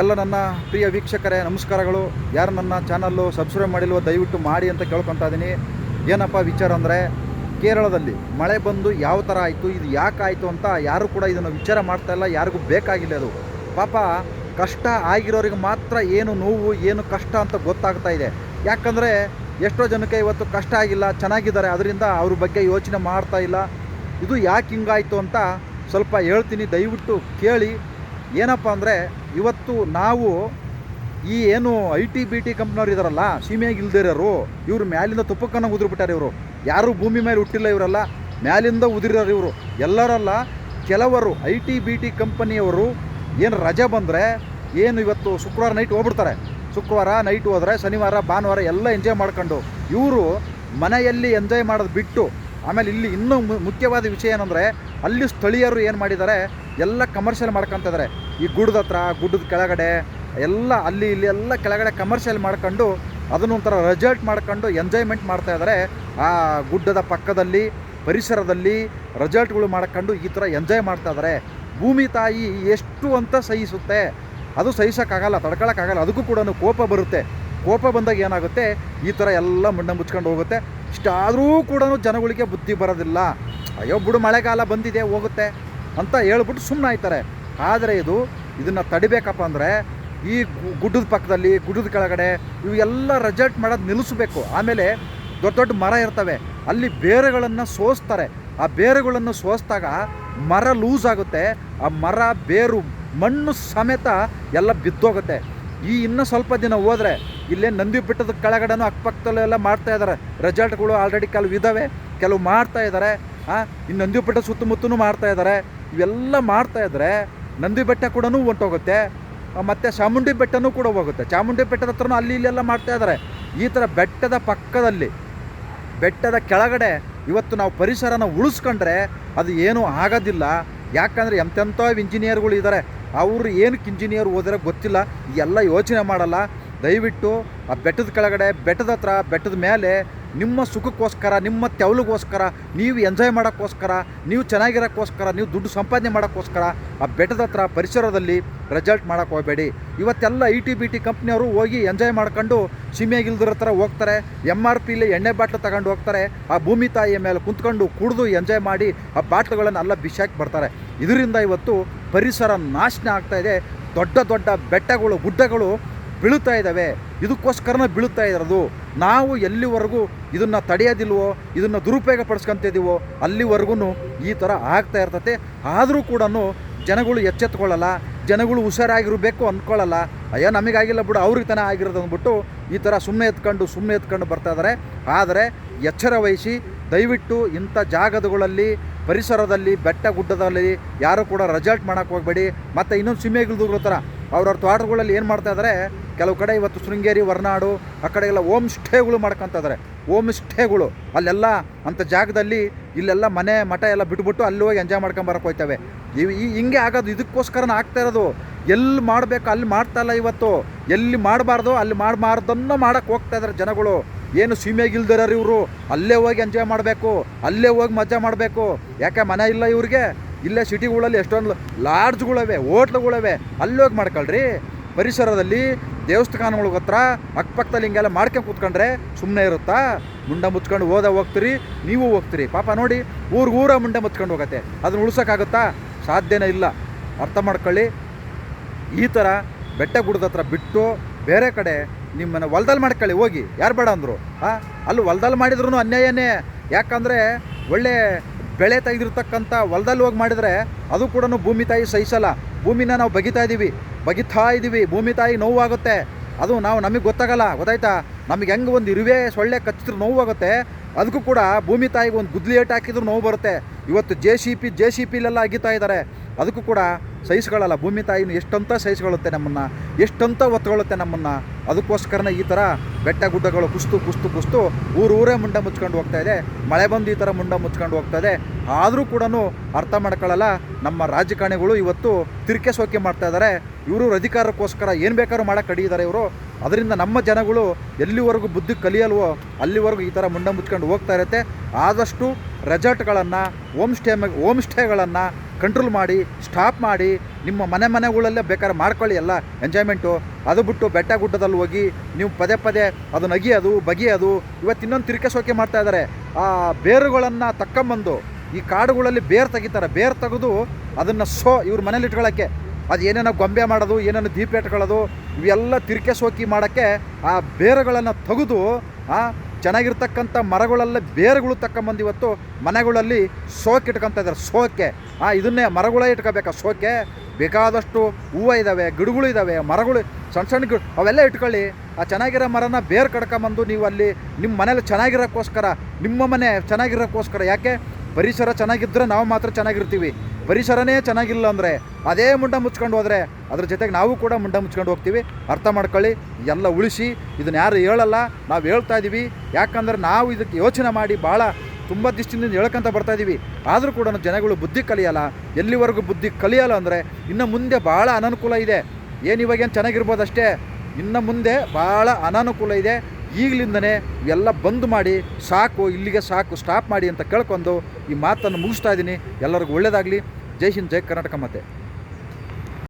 ಎಲ್ಲ ನನ್ನ ಪ್ರಿಯ ವೀಕ್ಷಕರೇ, ನಮಸ್ಕಾರಗಳು. ಯಾರು ನನ್ನ ಚಾನಲ್ಲು ಸಬ್ಸ್ಕ್ರೈಬ್ ಮಾಡಿಲ್ವೋ ದಯವಿಟ್ಟು ಮಾಡಿ ಅಂತ ಕೇಳ್ಕೊತಾ ಇದ್ದೀನಿ ಏನಪ್ಪ ವಿಚಾರ ಅಂದರೆ, ಕೇರಳದಲ್ಲಿ ಮಳೆ ಬಂದು ಯಾವ ಥರ ಆಯಿತು, ಇದು ಯಾಕೆ ಆಯಿತು ಅಂತ ಯಾರು ಕೂಡ ಇದನ್ನು ವಿಚಾರ ಮಾಡ್ತಾ ಇಲ್ಲ, ಯಾರಿಗೂ ಬೇಕಾಗಿಲ್ಲ ಅದು. ಪಾಪ, ಕಷ್ಟ ಆಗಿರೋರಿಗೆ ಮಾತ್ರ ಏನು ನೋವು, ಏನು ಕಷ್ಟ ಅಂತ ಗೊತ್ತಾಗ್ತಾ ಇದೆ. ಯಾಕಂದರೆ, ಎಷ್ಟೋ ಜನಕ್ಕೆ ಇವತ್ತು ಕಷ್ಟ ಆಗಿಲ್ಲ, ಚೆನ್ನಾಗಿದ್ದಾರೆ ಅದರಿಂದ ಅವ್ರ ಬಗ್ಗೆ ಯೋಚನೆ ಮಾಡ್ತಾ ಇಲ್ಲ. ಇದು ಯಾಕೆ ಹಿಂಗಾಯಿತು ಅಂತ ಸ್ವಲ್ಪ ಹೇಳ್ತೀನಿ, ದಯವಿಟ್ಟು ಕೇಳಿ. ಏನಪ್ಪ ಅಂದರೆ ಇವತ್ತು ನಾವು ಈ ಏನು ಐ ಟಿ ಬಿ ಟಿ ಕಂಪ್ನವ್ರು ಇದಾರಲ್ಲ, ಸೀಮೆಯಾಗಿ ಇಲ್ದಿರೋರು ಇವರು ಮ್ಯಾಲಿಂದ ತುಪ್ಪಕ್ಕನ್ನ ಉದುರ್ಬಿಟ್ಟಾರೆ ಇವರು. ಯಾರೂ ಭೂಮಿ ಮೇಲೆ ಹುಟ್ಟಿಲ್ಲ ಇವರೆಲ್ಲ, ಮ್ಯಾಲಿಂದ ಉದುರಿರೋರು ಇವರು. ಎಲ್ಲರಲ್ಲ ಕೆಲವರು ಐ ಟಿ ಬಿ ಟಿ ಕಂಪನಿಯವರು ಏನು ರಜೆ ಬಂದರೆ, ಏನು ಇವತ್ತು ಶುಕ್ರವಾರ ನೈಟ್ ಹೋಗ್ಬಿಡ್ತಾರೆ. ಶುಕ್ರವಾರ ನೈಟ್ ಹೋದರೆ, ಶನಿವಾರ, ಭಾನುವಾರ ಎಲ್ಲ ಎಂಜಾಯ್ ಮಾಡ್ಕೊಂಡು, ಇವರು ಮನೆಯಲ್ಲಿ ಎಂಜಾಯ್ ಮಾಡೋದು ಬಿಟ್ಟು, ಆಮೇಲೆ ಇಲ್ಲಿ ಇನ್ನೂ ಮುಖ್ಯವಾದ ವಿಷಯ ಏನಂದರೆ ಅಲ್ಲಿ ಸ್ಥಳೀಯರು ಏನು ಮಾಡಿದ್ದಾರೆ? ಎಲ್ಲ ಕಮರ್ಷಿಯಲ್ ಮಾಡ್ಕೊತಿದ್ದಾರೆ. ಈ ಗುಡ್ಡದ ಹತ್ರ, ಗುಡ್ಡದ ಕೆಳಗಡೆ, ಎಲ್ಲ ಅಲ್ಲಿ ಇಲ್ಲಿ ಎಲ್ಲ ಕೆಳಗಡೆ ಕಮರ್ಷಿಯಲ್ ಮಾಡ್ಕೊಂಡು ಅದನ್ನೊಂಥರ ರೆಜಲ್ಟ್ ಮಾಡ್ಕೊಂಡು ಎಂಜಾಯ್ಮೆಂಟ್ ಮಾಡ್ತಾ ಇದ್ದಾರೆ. ಆ ಗುಡ್ಡದ ಪಕ್ಕದಲ್ಲಿ, ಪರಿಸರದಲ್ಲಿ ರೆಜಲ್ಟ್ಗಳು ಮಾಡ್ಕೊಂಡು ಈ ಥರ ಎಂಜಾಯ್ ಮಾಡ್ತಾ ಇದ್ದಾರೆ. ಭೂಮಿ ತಾಯಿ ಎಷ್ಟು ಅಂತ ಸಹಿಸುತ್ತೆ? ಅದು ಸಹಿಸೋಕ್ಕಾಗಲ್ಲ, ತಡ್ಕೊಳಕ್ಕಾಗಲ್ಲ. ಅದಕ್ಕೂ ಕೂಡ ಕೋಪ ಬರುತ್ತೆ. ಕೋಪ ಬಂದಾಗ ಏನಾಗುತ್ತೆ? ಈ ಥರ ಎಲ್ಲ ಮಣ್ಣ ಮುಚ್ಕೊಂಡು ಹೋಗುತ್ತೆ. ಇಷ್ಟಾದರೂ ಕೂಡ ಜನಗಳಿಗೆ ಬುದ್ಧಿ ಬರೋದಿಲ್ಲ. ಅಯ್ಯೋ ಬಿಡು, ಮಳೆಗಾಲ ಬಂದಿದೆ, ಹೋಗುತ್ತೆ ಅಂತ ಹೇಳ್ಬಿಟ್ಟು ಸುಮ್ಮನೆ ಆಯ್ತಾರೆ ಆದರೆ ಇದು ಇದನ್ನು ತಡಿಬೇಕಪ್ಪ ಅಂದರೆ ಈ ಗುಡ್ಡದ ಪಕ್ಕದಲ್ಲಿ, ಗುಡ್ಡದ ಕೆಳಗಡೆ ಇವೆಲ್ಲ ರೆಜಲ್ಟ್ ಮಾಡೋದು ನಿಲ್ಲಿಸಬೇಕು. ಆಮೇಲೆ ದೊಡ್ಡ ದೊಡ್ಡ ಮರ ಇರ್ತವೆ. ಅಲ್ಲಿ ಬೇರುಗಳನ್ನು ಸೋಸ್ತಾರೆ. ಆ ಬೇರುಗಳನ್ನು ಸೋಸಿದಾಗ ಮರ ಲೂಸ್ ಆಗುತ್ತೆ. ಆ ಮರ, ಬೇರು, ಮಣ್ಣು ಸಮೇತ ಎಲ್ಲ ಬಿದ್ದೋಗುತ್ತೆ. ಈ ಇನ್ನೂ ಸ್ವಲ್ಪ ದಿನ ಹೋದರೆ ಇಲ್ಲೇ ನಂದಿ ಬೆಟ್ಟದ ಕೆಳಗಡೆನೂ ಅಕ್ಕಪಕ್ಕದಲ್ಲೆಲ್ಲ ಮಾಡ್ತಾ ಇದ್ದಾರೆ ರೆಜಲ್ಟ್ಗಳು ಆಲ್ರೆಡಿ ಕೆಲವು ಇದ್ದಾವೆ ಕೆಲವು ಮಾಡ್ತಾ ಇದ್ದಾರೆ ಇನ್ನು ನಂದಿ ಬೆಟ್ಟ ಸುತ್ತಮುತ್ತಲೂ ಮಾಡ್ತಾ ಇದ್ದಾರೆ ಇವೆಲ್ಲ ಮಾಡ್ತಾ ಇದ್ದರೆ ನಂದಿ ಬೆಟ್ಟ ಕೂಡ ಹೊಂಟೋಗುತ್ತೆ ಮತ್ತು ಚಾಮುಂಡಿ ಬೆಟ್ಟನೂ ಕೂಡ ಹೋಗುತ್ತೆ. ಚಾಮುಂಡಿ ಬೆಟ್ಟದ ಹತ್ರನೂ ಅಲ್ಲಿ ಇಲ್ಲೆಲ್ಲ ಮಾಡ್ತಾ ಇದ್ದಾರೆ ಈ ಥರ ಬೆಟ್ಟದ ಪಕ್ಕದಲ್ಲಿ, ಬೆಟ್ಟದ ಕೆಳಗಡೆ ಇವತ್ತು ನಾವು ಪರಿಸರನ ಉಳಿಸ್ಕೊಂಡ್ರೆ ಅದು ಏನೂ ಆಗೋದಿಲ್ಲ. ಯಾಕಂದರೆ ಎಂತೆಂಥ ಇಂಜಿನಿಯರ್ಗಳು ಇದ್ದಾರೆ ಅವರು ಏನಕ್ಕೆ ಇಂಜಿನಿಯರ್ ಓದಿರ ಗೊತ್ತಿಲ್ಲ. ಎಲ್ಲ ಯೋಚನೆ ಮಾಡಲ್ಲ. ದಯವಿಟ್ಟು ಆ ಬೆಟ್ಟದ ಕೆಳಗಡೆ, ಬೆಟ್ಟದ ಹತ್ರ, ಬೆಟ್ಟದ ಮೇಲೆ ನಿಮ್ಮ ಸುಖಕ್ಕೋಸ್ಕರ, ನಿಮ್ಮ ತೆವಲಿಗೋಸ್ಕರ ನೀವು ಎಂಜಾಯ್ ಮಾಡೋಕ್ಕೋಸ್ಕರ, ನೀವು ಚೆನ್ನಾಗಿರೋಕ್ಕೋಸ್ಕರ, ನೀವು ದುಡ್ಡು ಸಂಪಾದನೆ ಮಾಡೋಕ್ಕೋಸ್ಕರ ಆ ಬೆಟ್ಟದ ಹತ್ರ ಪರಿಸರದಲ್ಲಿ ರೆಸಲ್ಟ್ ಮಾಡೋಕ್ಕೆ ಹೋಗಬೇಡಿ. ಇವತ್ತೆಲ್ಲ ಇ ಟಿ ಬಿ ಟಿ ಕಂಪ್ನಿಯವರು ಹೋಗಿ ಎಂಜಾಯ್ ಮಾಡ್ಕೊಂಡು ಸೀಮೆಗಿಲ್ದಿರೋ ಥರ ಹೋಗ್ತಾರೆ ಎಂ ಆರ್ ಪಿಲಿ ಎಣ್ಣೆ ಬಾಟ್ಲು ತಗೊಂಡು ಹೋಗ್ತಾರೆ, ಆ ಭೂಮಿ ತಾಯಿಯ ಮೇಲೆ ಕುಂತ್ಕೊಂಡು ಕುಡಿದು ಎಂಜಾಯ್ ಮಾಡಿ ಆ ಬಾಟ್ಲುಗಳನ್ನು ಎಲ್ಲ ಬಿಸಾಕಿ ಬರ್ತಾರೆ. ಇದರಿಂದ ಇವತ್ತು ಪರಿಸರ ನಾಶನ ಆಗ್ತಾಯಿದೆ ದೊಡ್ಡ ದೊಡ್ಡ ಬೆಟ್ಟಗಳು, ಗುಡ್ಡಗಳು ಬೀಳುತ್ತಾ ಇದ್ದಾವೆ, ಇದಕ್ಕೋಸ್ಕರನೇ ಬೀಳುತ್ತಾ ಇರೋದು. ನಾವು ಎಲ್ಲಿವರೆಗೂ ಇದನ್ನು ತಡೆಯೋದಿಲ್ವೋ, ಇದನ್ನು ದುರುಪಯೋಗ ಪಡಿಸ್ಕೊತಿದ್ದೀವೋ ಅಲ್ಲಿವರೆಗೂ ಈ ಥರ ಆಗ್ತಾ ಇರ್ತತೆ. ಆದರೂ ಕೂಡ ಜನಗಳು ಎಚ್ಚೆತ್ಕೊಳ್ಳಲ್ಲ, ಜನಗಳು ಹುಷಾರಾಗಿರಬೇಕು ಅಂದ್ಕೊಳ್ಳಲ್ಲ ಅಯ್ಯೋ, ನಮಗಾಗಿಲ್ಲ ಬಿಡು, ಅವ್ರಿಗೆ ತಾನೇ ಆಗಿರೋದು ಅಂದ್ಬಿಟ್ಟು ಈ ಥರ ಸುಮ್ಮನೆ ಎತ್ಕೊಂಡು ಸುಮ್ಮನೆ ಎತ್ಕೊಂಡು ಬರ್ತಾ ಇದ್ದಾರೆ. ಆದರೆ ಎಚ್ಚರ ವಹಿಸಿ, ದಯವಿಟ್ಟು ಇಂಥ ಜಾಗದಗಳಲ್ಲಿ, ಪರಿಸರದಲ್ಲಿ, ಬೆಟ್ಟ ಗುಡ್ಡದಲ್ಲಿ ಯಾರು ಕೂಡ ರೆಸಾರ್ಟ್ ಮಾಡೋಕ್ಕೆ ಹೋಗಬೇಡಿ. ಮತ್ತು ಇನ್ನೊಂದು ಸಿಮೆಗಿಲ್ದುಗಳ ಥರ ಅವ್ರವ್ರ ತೋಟಗಳಲ್ಲಿ ಏನು ಮಾಡ್ತಾ ಇದ್ದಾರೆ ಕೆಲವು ಕಡೆ ಇವತ್ತು ಶೃಂಗೇರಿ, ಹೊರನಾಡು, ಆ ಕಡೆಗೆಲ್ಲ ಹೋಮ್ ಸ್ಟೇಗಳು ಮಾಡ್ಕೊತ ಇದ್ದಾರೆ ಹೋಮ್ ಸ್ಟೇಗಳು ಅಲ್ಲೆಲ್ಲ ಅಂಥ ಜಾಗದಲ್ಲಿ ಇಲ್ಲೆಲ್ಲ ಮನೆ, ಮಠ ಎಲ್ಲ ಬಿಟ್ಬಿಟ್ಟು ಅಲ್ಲಿ ಹೋಗಿ ಎಂಜಾಯ್ ಮಾಡ್ಕೊಂಬರಕ್ಕೆ ಹೋಗ್ತವೆ. ಈ ಹಿಂಗೆ ಆಗೋದು ಇದಕ್ಕೋಸ್ಕರನೇ ಆಗ್ತಾ ಇರೋದು. ಎಲ್ಲಿ ಮಾಡಬೇಕು, ಅಲ್ಲಿ ಮಾಡ್ತಾ ಇಲ್ಲ ಇವತ್ತು. ಎಲ್ಲಿ ಮಾಡಬಾರ್ದು, ಅಲ್ಲಿ ಮಾಡಬಾರ್ದನ್ನು ಮಾಡೋಕ್ಕೆ ಹೋಗ್ತಾ ಇದ್ದಾರೆ ಜನಗಳು. ಏನು ಸೀಮೆಗಿಲ್ದಿರೋರು ಇವರು. ಅಲ್ಲೇ ಹೋಗಿ ಎಂಜಾಯ್ ಮಾಡಬೇಕು, ಅಲ್ಲೇ ಹೋಗಿ ಮಜಾ ಮಾಡಬೇಕು. ಯಾಕೆ ಮನೆ ಇಲ್ಲ ಇವ್ರಿಗೆ? ಇಲ್ಲೇ ಸಿಟಿಗಳಲ್ಲಿ ಎಷ್ಟೊಂದು ಲಾಡ್ಜ್ಗಳವೆ, ಹೋಟ್ಲುಗಳವೆ ಅಲ್ಲಿ ಹೋಗಿ ಮಾಡ್ಕೊಳ್ರಿ. ಪರಿಸರದಲ್ಲಿ ದೇವಸ್ಥಾನಗಳ ಹತ್ರ ಅಕ್ಕಪಕ್ಕದಲ್ಲಿ ಹಿಂಗೆಲ್ಲ ಮಾಡ್ಕೊಂಡು ಕೂತ್ಕೊಂಡ್ರೆ ಸುಮ್ಮನೆ ಇರುತ್ತಾ? ಮುಂಡ ಮುಚ್ಕೊಂಡು ಹೋದ ಹೋಗ್ತೀರಿ, ನೀವು ಹೋಗ್ತೀರಿ. ಪಾಪ ನೋಡಿ, ಊರ ಮುಂಡೆ ಮುಚ್ಕೊಂಡು ಹೋಗತ್ತೆ. ಅದನ್ನ ಉಳ್ಸೋಕ್ಕಾಗುತ್ತಾ? ಸಾಧ್ಯನೇ ಇಲ್ಲ. ಅರ್ಥ ಮಾಡ್ಕೊಳ್ಳಿ. ಈ ಥರ ಬೆಟ್ಟ ಗುಡ್ದ ಹತ್ರ ಬಿಟ್ಟು ಬೇರೆ ಕಡೆ ನಿಮ್ಮನ್ನು ಹೊಲ್ದಲ್ಲಿ ಮಾಡ್ಕೊಳ್ಳಿ, ಹೋಗಿ. ಯಾರು ಬೇಡ ಅಂದರು. ಹಾಂ ಅಲ್ಲಿ ಹೊಲ್ದಲ್ಲಿ ಮಾಡಿದ್ರು ಅನ್ಯಾಯನೇ. ಯಾಕಂದರೆ ಒಳ್ಳೆ ಬೆಳೆ ತೆಗೆದಿರ್ತಕ್ಕಂಥ ಹೊಲದಲ್ಲಿ ಹೋಗಿ ಮಾಡಿದರೆ ಅದು ಕೂಡ ಭೂಮಿ ತಾಯಿ ಸಹಿಸಲ್ಲ. ಭೂಮಿನ ನಾವು ಬಗಿತಾ ಇದ್ದೀವಿ ಬಗಿತಾ ಇದ್ದೀವಿ ಭೂಮಿ ತಾಯಿ ನೋವಾಗುತ್ತೆ. ಅದು ನಾವು ನಮಗೆ ಗೊತ್ತಾಗಲ್ಲ. ಗೊತ್ತಾಯ್ತಾ? ನಮಗೆ ಹೆಂಗೆ ಒಂದು ಇರುವೆ, ಸೊಳ್ಳೆ ಕಚ್ಚಿದ್ರೆ ನೋವಾಗುತ್ತೆ. ಅದಕ್ಕೂ ಕೂಡ ಭೂಮಿ ತಾಯಿಗೆ ಒಂದು ಗುದ್ಲಿ ಏಟು ಹಾಕಿದ್ರು ನೋವು ಬರುತ್ತೆ. ಇವತ್ತು J C P, J C ಪಿಲೆಲ್ಲ ಅಗಿತಾ ಇದ್ದಾರೆ ಅದಕ್ಕೂ ಕೂಡ ಸಹಿಸ್ಕೊಳ್ಳಲ್ಲ. ಭೂಮಿ ತಾಯಿನೂ ಎಷ್ಟಂತ ಸಹಿಸ್ಕೊಳ್ಳುತ್ತೆ ನಮ್ಮನ್ನು, ಎಷ್ಟಂತ ಒತ್ಕೊಳ್ಳುತ್ತೆ ನಮ್ಮನ್ನು. ಅದಕ್ಕೋಸ್ಕರನೇ ಈ ಥರ ಬೆಟ್ಟ ಗುಡ್ಡಗಳು ಕುಸ್ತು ಕುಸ್ತು ಕುಸ್ತು ಊರು ಊರೇ ಮುಂಡ ಮುಚ್ಕೊಂಡು ಹೋಗ್ತಾ ಇದೆ. ಮಳೆ ಬಂದು ಈ ಥರ ಮುಂಡ ಮುಚ್ಕೊಂಡು ಹೋಗ್ತಾ ಇದೆ. ಆದರೂ ಕೂಡ ಅರ್ಥ ಮಾಡ್ಕೊಳ್ಳಲ್ಲ, ನಮ್ಮ ರಾಜಕಾರಣಿಗಳು ಇವತ್ತು ತಿರ್ಕೆ ಸೋಕೆ ಮಾಡ್ತಾ ಇದ್ದಾರೆ. ಇವರು ಅಧಿಕಾರಕ್ಕೋಸ್ಕರ ಏನು ಬೇಕಾದ್ರೂ ಮಾಡೋಕೆ ಕಡಿಯಿದ್ದಾರೆ ಇವರು. ಅದರಿಂದ ನಮ್ಮ ಜನಗಳು ಎಲ್ಲಿವರೆಗೂ ಬುದ್ಧಿ ಕಲಿಯಲ್ವೋ, ಅಲ್ಲಿವರೆಗೂ ಈ ಥರ ಮುಂಡ ಮುಚ್ಕೊಂಡು ಹೋಗ್ತಾ ಇರುತ್ತೆ. ಆದಷ್ಟು ರೆಸಾರ್ಟ್ಗಳನ್ನು ಹೋಮ್ ಸ್ಟೇ ಹೋಮ್ ಸ್ಟೇಗಳನ್ನು ಕಂಟ್ರೋಲ್ ಮಾಡಿ ಸ್ಟಾಪ್ ಮಾಡಿ, ನಿಮ್ಮ ಮನೆ ಮನೆಗಳಲ್ಲೇ ಬೇಕಾದ್ರೆ ಮಾಡ್ಕೊಳ್ಳಿ ಎಲ್ಲ ಎಂಜಾಯ್ಮೆಂಟು ಅದು ಬಿಟ್ಟು ಬೆಟ್ಟ ಗುಡ್ಡದಲ್ಲಿ ಹೋಗಿ ನೀವು ಪದೇ ಪದೇ ಅದು ನಗಿಯೋದು, ಬಗೆಯೋದು, ಇವತ್ತು ಇನ್ನೊಂದು ತಿರುಕೆ ಸೋಕೆ ಮಾಡ್ತಾ ಇದ್ದಾರೆ. ಆ ಬೇರುಗಳನ್ನು ತಕ್ಕಂಬಂದು ಈ ಕಾಡುಗಳಲ್ಲಿ ಬೇರು ತೆಗಿತಾರೆ. ಬೇರು ತೆಗೆದು ಅದನ್ನು ಸೋ ಇವ್ರ ಮನೇಲಿ ಇಟ್ಕೊಳ್ಳೋಕ್ಕೆ. ಅದು ಏನೇನೋ ಗೊಂಬೆ ಮಾಡೋದು, ಏನೇನೋ ದೀಪ ಇಟ್ಕೊಳ್ಳೋದು ಇವೆಲ್ಲ ತಿರುಕೆ ಸೋಕಿ ಮಾಡೋಕ್ಕೆ ಆ ಬೇರುಗಳನ್ನು ತೆಗೆದು ಚೆನ್ನಾಗಿರ್ತಕ್ಕಂಥ ಮರಗಳೆಲ್ಲ ಬೇರುಗಳು ತಕ್ಕಂಬಂದು ಇವತ್ತು ಮನೆಗಳಲ್ಲಿ ಸೋಕೆ ಇಟ್ಕೊತ ಇದ್ದಾರೆ, ಸೋಕೆ. ಆ, ಇದನ್ನೇ ಮರಗಳೇ ಇಟ್ಕೋಬೇಕಾ ಸೋಕೆ. ಬೇಕಾದಷ್ಟು ಹೂವು ಇದ್ದಾವೆ ಗಿಡಗಳು ಇದ್ದಾವೆ ಮರಗಳು, ಸಣ್ಣ ಸಣ್ಣ ಗಿಡ, ಅವೆಲ್ಲ ಇಟ್ಕೊಳ್ಳಿ. ಆ, ಚೆನ್ನಾಗಿರೋ ಮರನ ಬೇರು ಕಡ್ಕೊಂಬಂದು ನೀವು ಅಲ್ಲಿ ನಿಮ್ಮ ಮನೇಲಿ ಚೆನ್ನಾಗಿರೋಕ್ಕೋಸ್ಕರ, ನಿಮ್ಮ ಮನೆ ಚೆನ್ನಾಗಿರೋಕ್ಕೋಸ್ಕರ. ಯಾಕೆ? ಪರಿಸರ ಚೆನ್ನಾಗಿದ್ದರೆ ನಾವು ಮಾತ್ರ ಚೆನ್ನಾಗಿರ್ತೀವಿ. ಪರಿಸರನೇ ಚೆನ್ನಾಗಿಲ್ಲ ಅಂದರೆ ಅದೇ ಮುಂಡ ಮುಚ್ಕೊಂಡು ಹೋದರೆ ಅದ್ರ ಜೊತೆಗೆ ನಾವು ಕೂಡ ಮುಂಡ ಮುಚ್ಕೊಂಡು ಹೋಗ್ತೀವಿ. ಅರ್ಥ ಮಾಡ್ಕೊಳ್ಳಿ, ಎಲ್ಲ ಉಳಿಸಿ, ಇದನ್ನ ಯಾರು ಹೇಳಲ್ಲ, ನಾವು ಹೇಳ್ತಾ ಇದ್ದೀವಿ ಯಾಕಂದ್ರೆ ನಾವು ಇದಕ್ಕೆ ಯೋಚನೆ ಮಾಡಿ ಭಾಳ ತುಂಬ ದಿಷ್ಟಿಂದ ಹೇಳ್ಕೊಂತ ಬರ್ತಾ ಇದ್ದೀವಿ ಆದರೂ ಕೂಡ ಜನಗಳು ಬುದ್ಧಿ ಕಲಿಯಲ್ಲ. ಎಲ್ಲಿವರೆಗೂ ಬುದ್ಧಿ ಕಲಿಯಲ್ಲ ಅಂದರೆ ಇನ್ನು ಮುಂದೆ ಭಾಳ ಅನನುಕೂಲ ಇದೆ. ಏನು ಇವಾಗೇನು ಚೆನ್ನಾಗಿರ್ಬೋದು ಅಷ್ಟೇ. ಇನ್ನು ಮುಂದೆ ಭಾಳ ಅನಾನುಕೂಲ ಇದೆ. ಈಗಲಿಂದನೇ ಎಲ್ಲ ಬಂದ್ ಮಾಡಿ ಸಾಕು, ಇಲ್ಲಿಗೆ ಸಾಕು ಸ್ಟಾಪ್ ಮಾಡಿ ಅಂತ ಕೇಳ್ಕೊಂಡು ಈ ಮಾತನ್ನು ಮುಗಿಸ್ತಾ ಇದ್ದೀನಿ. ಎಲ್ಲರಿಗೂ ಒಳ್ಳೆಯದಾಗಲಿ ಜೈ ಹಿಂದ್ ಜೈ ಕರ್ನಾಟಕ ಮತ್ತೆ